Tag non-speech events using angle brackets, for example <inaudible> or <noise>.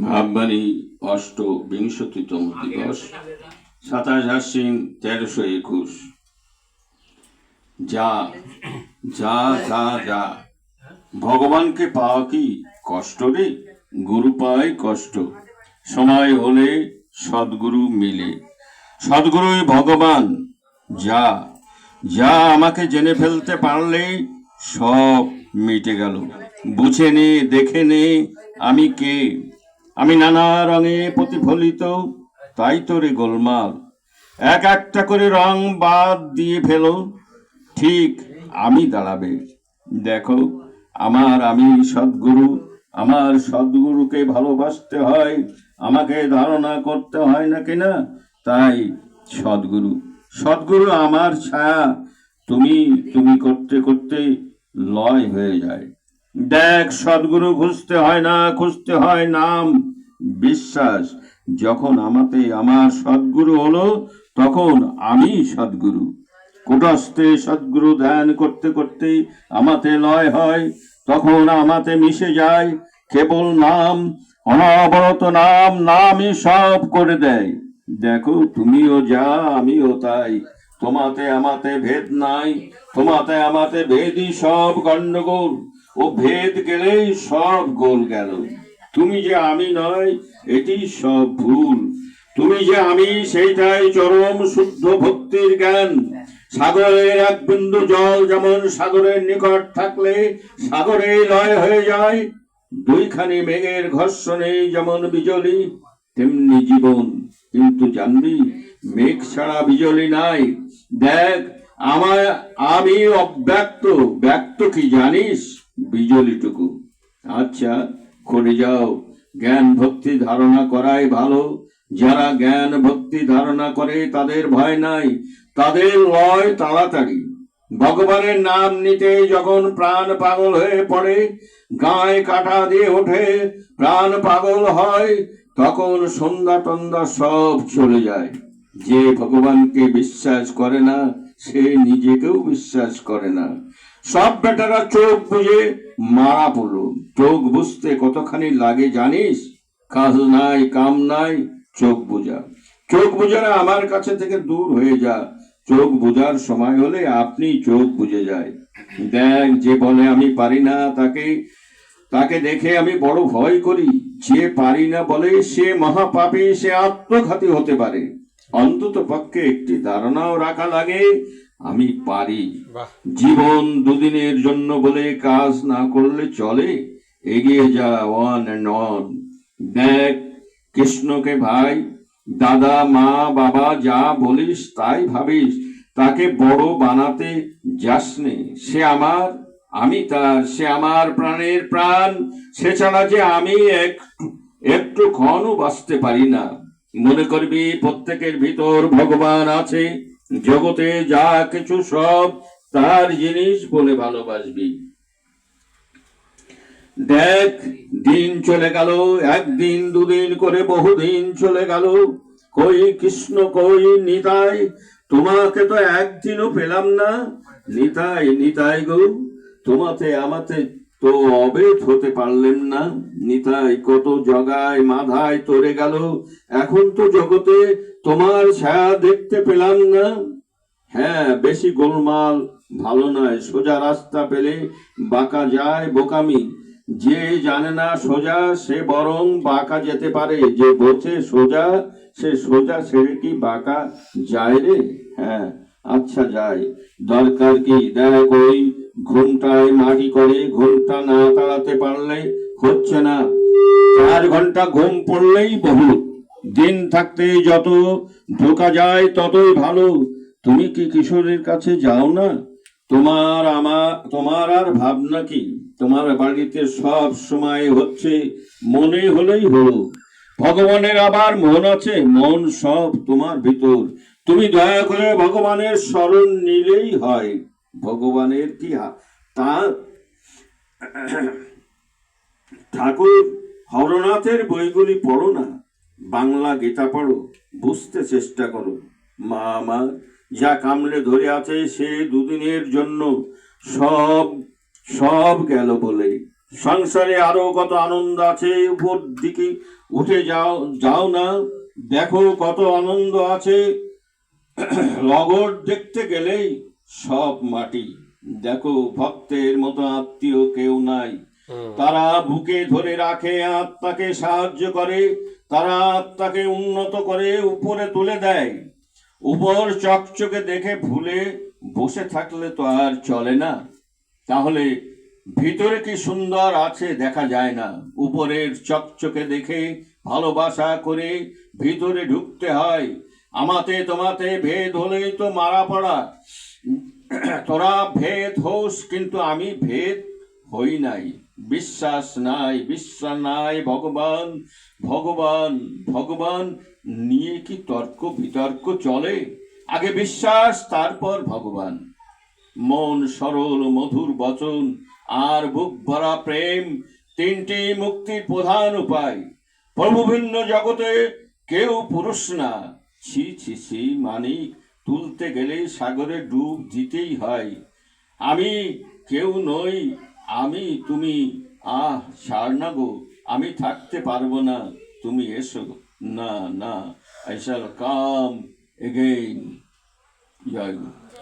ভাববাণী অষ্ট বিংশতিতম দিবস, সাতাশ আশ্বিন তেরোশো একুশ। যা যা যা যা। ভগবানকে পাওয়া কি কষ্ট রে? গুরু পায় কষ্ট। সময় হলে সদ্গুরু মিলে। সদ্গুরুই ভগবান। যা যা আমাকে জেনে ফেলতে পারলেই সব মিটে গেল। বুঝে নে, দেখে নে, আমি কে? আমি নানা রঙে প্রতিফলিত, তাই তো রে গোলমাল। এক একটা করে রং বাদ দিয়ে ফেলো। ঠিক আমি দাঁড়াবে। দেখো, আমার আমি সদ্গুরু, আমার সদ্গুরুকে ভালোবাসতে হয়, আমাকে ধারণা করতে হয় না কিনা? তাই সদ্গুরু সদ্গুরু আমার ছায়া, তুমি তুমি করতে করতে লয় হয়ে যায়। দেখ, সদ্গুরু খুঁজতে হয় না, খুঁজতে হয় নাম। বিশ্বাস, যখন আমাতে আমার সদ্গুরু হলো, তখন আমি সদ্গুরু। কুটস্থে সদ্গুরু ধ্যান করতে করতে আমাতে লয় হয়, তখন আমাতে মিশে যায়, কেবল নাম, অনবরত নাম, নামই সব করে দেয়। দেখো, তুমিও যা, আমিও তাই। তোমাতে আমাতে ভেদ নাই, তোমাতে আমাতে ভেদই সব গন্ডগোল ও ভেদ গেলেই সব গোল গেল। তুমি যে আমি নয়, এটি সব ভুল। তুমি যে আমি, সেইটাই চরম শুদ্ধ ভক্তির জ্ঞান। সাগরের এক বিন্দু জল যেমন সাগরের নিকট থাকলে সাগরে লয় হয়ে যায়, দুইখানি মেঘের ঘর্ষণে যেমন বিজলি, তেমনি জীবন। কিন্তু জানবি, মেঘ ছাড়া বিজলি নাই। দেখ, আমায়, আমি অব্যক্ত। ব্যক্ত কি জানিস বিজলিটুকু? আচ্ছা করে যাও। জ্ঞান ভক্তি ধারণা করাই ভালো। যারা জ্ঞান ভক্তি ধারণা করে, তাদের ভয় নাই। তাদের লয় তাড়াতাড়ি। ভগবানের নাম নিতে যখন প্রাণ পাগল হয়ে পড়ে, গায়ে কাটা দিয়ে ওঠে, প্রাণ পাগল হয় তখন সন্ধ্যা টন্দা সব চলে যায়। যে ভগবানকে বিশ্বাস করে না, সে নিজেকেও বিশ্বাস করে না। সব বেটারা চোখ বুঝে মারা পড়ল। চোখ বুঝতে কতখানি লাগে জানিস? কাজ নাই, কাম নাই, চোখ বোঝা চোখ বোঝারা আমার কাছে থেকে দূর হয়ে যা। চোখ বোঝার সময় হলে আপনি চোখ বুঝে যায়। দেখ যে বলে আমি পারি না তাকে তাকে দেখে আমি বড় ভয় করি। যে পারি না বলে সে মহাপাপী সে আত্মঘাতী হতে পারে। অন্তত পক্ষে একটি ধারণাও রাখা লাগে আমি পারি। জীবন দুদিনের জন্য বলে কাজ না করলে চলে। এগিয়ে যা ওয়ান অ্যান্ড অন দেখ কৃষ্ণকে ভাই দাদা মা বাবা যা বলিস তাই ভাবিস। তাকে বড় বানাতে যাসনে সে আমার আমি তার সে আমার প্রাণের প্রাণ, সে ছাড়া যে আমি এক, একটু ক্ষণও বাঁচতে পারি না। মনে করবি, প্রত্যেকের ভিতর ভগবান আছে, জগতে যা কিছু সব তার জিনিস বলে ভালোবাসবি। দেখ, দিন চলে গেল, একদিন, দুদিন করে বহুদিন চলে গেল। কই কৃষ্ণ, কই নিতাই, তোমাকে তো একদিনও পেলাম না। নিতাই নিতাই গো। তোমাতে, আমাতে তো অবেদ হতে পারলেন না। নিতাই কত জগায়, মাধায় তরে গেল। এখন তো জগতে তোমার ছায়া দেখতে পেলাম না। হ্যাঁ বেশি গোলমাল ভালো নয়। সোজা রাস্তা পেলে বাঁকা যায় বোকামি। যে জানে না সোজা, সে বরং বাঁকা যেতে পারে। যে বোঝে সোজা, সে সোজা ছেড়ে কি বাঁকা যায় রে? হ্যাঁ আচ্ছা যায়। দরকার কি? দেখ ওই ঘুমটায় মাটি করে, ঘুমটা না তাড়াতে পারলে হচ্ছে না। চার ঘণ্টা ঘুম পড়লেই বহুত দিন থাকতে যত ঢোকা যায় ততই ভালো। তুমি কি কিশোরের কাছে যাও না? তোমার আমার তোমার আর ভাবনা কি? তোমার বাড়িতে সব সময় হচ্ছে মনে হলেই হলো। ভগবানের আবার মন আছে, মন সব তোমার ভিতর। তুমি দয়া করে ভগবানের স্মরণ নিলেই হয়। ভগবানের কি তা, ঠাকুর হরনাথের বইগুলি পড়ো না। বাংলা গীতা পড়ো, বুঝতে চেষ্টা করো। মা আমার, যা কামড়ে ধরে আছে সে দুদিনের জন্য সব সব গেল বলে। সংসারে আরও কত আনন্দ আছে, উপর দিকে উঠে যাও যাও না। দেখো কত আনন্দ আছে। লগর দেখতে গেলেই সব মাটি। দেখো ভক্তের মতো আত্মীয় কেউ নাই। তারা বুকে ধরে রাখে আত্মাকে সাহায্য করে। তারা আত্মাকে উন্নত করে উপরে তুলে দেয়। উপর চকচকে দেখে ভুলে বসে থাকলে তো আর চলে না। তাহলে ভিতরে কি সুন্দর আছে দেখা যায় না। উপরের চকচকে দেখে ভালোবাসা করে ভিতরে ঢুকতে হয়। আমাতে তোমাতে ভেদ হলেই তো মারা পড়া। <clears throat> তোরা ভেদ হোস, কিন্তু আমি ভেদ হই নাই। বিশ্বাস নাই বিশ্বাস নাই, ভগবান ভগবান ভগবান। নিয়ে কি তর্ক বিতর্ক চলে? আগে বিশ্বাস, তারপর ভগবান। মন সরল, মধুর বচন, আর বুক ভরা প্রেম, তিনটি মুক্তির প্রধান উপায়। প্রভু ভিন্ন জগতে কেউ পুরুষ না। ছি ছি ছি, মানিক তুলতে গেলে সাগরে ডুব দিতেই হয়। আমি কেউ নই, আমি তুমি। আহ সার না গো, আমি থাকতে পারব না, তুমি এসো। না না I shall come again. Joy